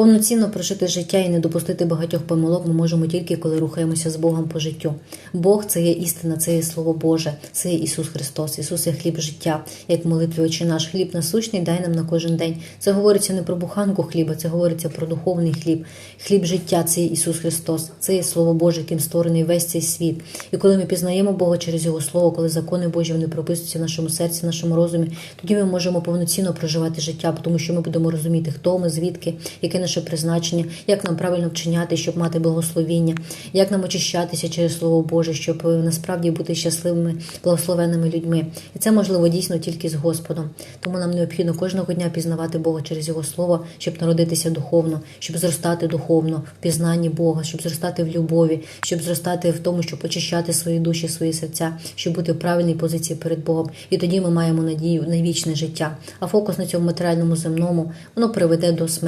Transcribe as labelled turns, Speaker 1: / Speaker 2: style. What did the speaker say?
Speaker 1: Повноцінно прожити життя і не допустити багатьох помилок ми можемо тільки коли рухаємося з Богом по життю. Бог це є істина, це є Слово Боже, це є Ісус Христос. Ісус є хліб життя, як молитві Отче наш хліб насущний, дай нам на кожен день. Це говориться не про буханку хліба, це говориться про духовний хліб. Хліб життя це є Ісус Христос, це є Слово Боже, яким створений весь цей світ. І коли ми пізнаємо Бога через Його Слово, коли закони Божі вони прописуються в нашому серці, в нашому розумі, тоді ми можемо повноцінно проживати життя, тому що ми будемо розуміти, хто ми, звідки, яке наше призначення, як нам правильно вчиняти, щоб мати благословіння, як нам очищатися через Слово Боже, щоб е, насправді бути щасливими, благословенними людьми. І це можливо дійсно тільки з Господом. Тому нам необхідно кожного дня пізнавати Бога через Його Слово, щоб народитися духовно, щоб зростати духовно в пізнанні Бога, щоб зростати в любові, щоб зростати в тому, щоб очищати свої душі, свої серця, щоб бути в правильній позиції перед Богом. І тоді ми маємо надію на вічне життя. А фокус на цьому матеріальному земному воно приведе до смерті.